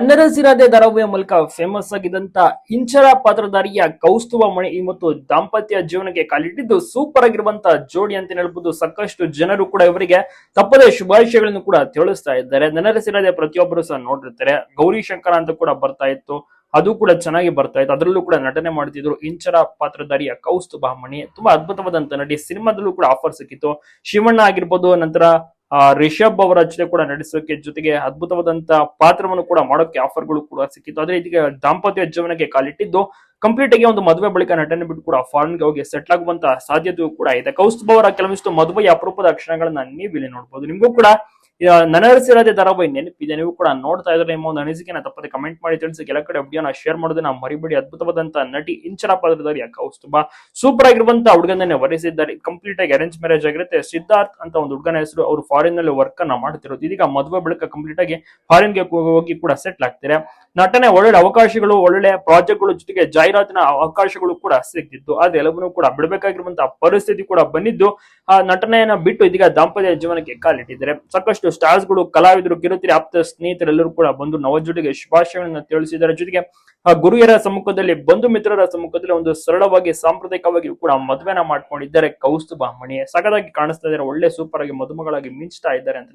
ಅನ್ನರಸಿರಾದೆ ಧಾರಾವಾಹಿಯ ಮೂಲಕ ಫೇಮಸ್ ಆಗಿದ್ದಂತ ಹಿಂಚರ ಪಾತ್ರಧಾರಿಯ ಕೌಸ್ತುವ ಮಣಿ ಮತ್ತು ದಾಂಪತ್ಯ ಜೀವನಕ್ಕೆ ಕಾಲಿಟ್ಟಿದ್ದು ಸೂಪರ್ ಆಗಿರುವಂತ ಜೋಡಿ ಅಂತ ಹೇಳ್ಬೋದು. ಸಾಕಷ್ಟು ಜನರು ಕೂಡ ಇವರಿಗೆ ತಪ್ಪದೇ ಶುಭಾಶಯಗಳನ್ನು ಕೂಡ ತಿಳಿಸ್ತಾ ಇದ್ದಾರೆ. ನನರಸಿರಾದೆ ಪ್ರತಿಯೊಬ್ಬರು ಸಹ ನೋಡಿರ್ತಾರೆ. ಗೌರಿ ಶಂಕರ ಅಂತ ಕೂಡ ಬರ್ತಾ ಇತ್ತು. ಅದು ಕೂಡ ಚೆನ್ನಾಗಿ ಬರ್ತಾ ಇತ್ತು. ಅದರಲ್ಲೂ ಕೂಡ ನಟನೆ ಮಾಡ್ತಿದ್ರು ಇಂಚರ ಪಾತ್ರಧಾರಿಯ ಕೌಸ್ತುಭ ಮಣಿ. ತುಂಬಾ ಅದ್ಭುತವಾದಂತ ನಟಿ ಸಿನಿಮಾದಲ್ಲೂ ಕೂಡ ಆಫರ್ ಸಿಕ್ಕಿತ್ತು. ಶಿವಣ್ಣ ಆಗಿರ್ಬೋದು, ನಂತರ ಆ, ರಿಷಬ್ ಅವರ ಜೊತೆ ಕೂಡ ನಡೆಸೋಕೆ ಜೊತೆಗೆ ಅದ್ಭುತವಾದಂತಹ ಪಾತ್ರವನ್ನು ಕೂಡ ಮಾಡೋಕೆ ಆಫರ್ಗಳು ಕೂಡ ಸಿಕ್ಕಿತ್ತು. ಆದ್ರೆ ಇದೀಗ ದಾಂಪತ್ಯ ಜೀವನಕ್ಕೆ ಕಾಲಿಟ್ಟಿದ್ದು ಕಂಪ್ಲೀಟ್ ಆಗಿ ಒಂದು ಮದುವೆ ಬಳಿಕ ನಟನೆ ಬಿಟ್ಟು ಕೂಡ ಫಾರಿನ್ಗೆ ಹೋಗಿ ಸೆಟ್ಲ್ ಆಗುವಂತಹ ಸಾಧ್ಯತೆಯೂ ಕೂಡ ಇದೆ. ಕೌಸ್ತುಭ ಅವರ ಕೆಲವಿಷ್ಟು ಮದುವೆಯ ಅಪರೂಪದ ಕ್ಷಣಗಳನ್ನ ನೀವು ಇಲ್ಲಿ ನೋಡಬಹುದು ನಿಮಗೂ ಕೂಡ ನನಸಿರದೆ ಧಾರಾವಾಹಿ ನೆನಪಿದೆ ನೀವು ಕೂಡ ನೋಡ್ತಾ ಇದ್ರೆ ನಿಮ್ಮ ಒಂದು ಅನಿಸಿಕೆನ ತಪ್ಪದೆ ಕಮೆಂಟ್ ಮಾಡಿ ತಿಳಿಸಿ. ಕೆಲ ಕಡೆ ವಿಡಿಯೋನ ಶೇರ್ ಮಾಡೋದನ್ನ ಮರಿಬೇಡಿ. ಅದ್ಭುತವಾದಂತ ನಟಿ ಇಂಚರ ಪಾತ್ರಧಾರಿ ತುಂಬಾ ಸೂಪರ್ ಆಗಿರುವಂತ ಹುಡುಗನೇ ವರಿಸಿದ್ದಾರೆ. ಕಂಪ್ಲೀಟ್ ಆಗಿ ಅರೇಂಜ್ ಮ್ಯಾರೇಜ್ ಆಗಿರುತ್ತೆ. ಸಿದ್ಧಾರ್ಥ್ ಅಂತ ಒಂದು ಹುಡುಗನ ಹೆಸರು. ಅವರು ಫಾರಿನ್ನಲ್ಲಿ ವರ್ಕ್ ಅನ್ನ ಮಾಡ್ತಿರೋದು. ಇದೀಗ ಮದುವೆ ಬಳಿಕ ಕಂಪ್ಲೀಟ್ ಆಗಿ ಫಾರಿನ್ಗೆ ಹೋಗಿ ಕೂಡ ಸೆಟ್ಲ್ ಆಗ್ತಾರೆ. ನಟನೆ ಒಳ್ಳೊಳ್ಳೆ ಅವಕಾಶಗಳು ಒಳ್ಳೆ ಪ್ರಾಜೆಕ್ಟ್ಗಳು ಜೊತೆಗೆ ಜಾಹೀರಾತಿನ ಅವಕಾಶಗಳು ಕೂಡ ಸಿಗ್ತಿತ್ತು. ಆದ್ರೆ ಎಲ್ಲವನ್ನೂ ಕೂಡ ಬಿಡಬೇಕಾಗಿರುವಂತಹ ಪರಿಸ್ಥಿತಿ ಕೂಡ ಬಂದಿದ್ದು. ಆ ನಟನೆಯನ್ನ ಬಿಟ್ಟು ಇದೀಗ ದಾಂಪತ್ಯ ಜೀವನಕ್ಕೆ ಕಾಲಿಟ್ಟಿದ್ದಾರೆ. ಸಾಕಷ್ಟು ಸ್ಟಾರ್ಸ್ಗಳು ಕಲಾವಿದರು, ಕಿರುತೆರೆ, ಆಪ್ತ ಸ್ನೇಹಿತರೆಲ್ಲರೂ ಕೂಡ ಬಂದು ನವಜೋಡಿಗೆ ಶುಭಾಶಯಗಳನ್ನು ತಿಳಿಸಿದ್ದಾರೆ. ಜೊತೆಗೆ, ಆ ಗುರುಯರ ಸಮ್ಮುಖದಲ್ಲಿ, ಬಂಧು ಮಿತ್ರರ ಸಮ್ಮುಖದಲ್ಲಿ ಒಂದು ಸರಳವಾಗಿ, ಸಾಂಪ್ರದಾಯಿಕವಾಗಿ ಕೂಡ ಮದುವೆನ ಮಾಡ್ಕೊಂಡಿದ್ದಾರೆ ಕೌಸ್ತುಭ ಮಣಿ ಸಗದಾಗಿ ಕಾಣಿಸ್ತಾ ಇದ್ದಾರೆ, ಒಳ್ಳೆ ಸೂಪರ್ ಆಗಿ ಮದುಮಗಳಾಗಿ ಮಿಂಚ್ತಾ ಇದ್ದಾರೆ ಅಂತ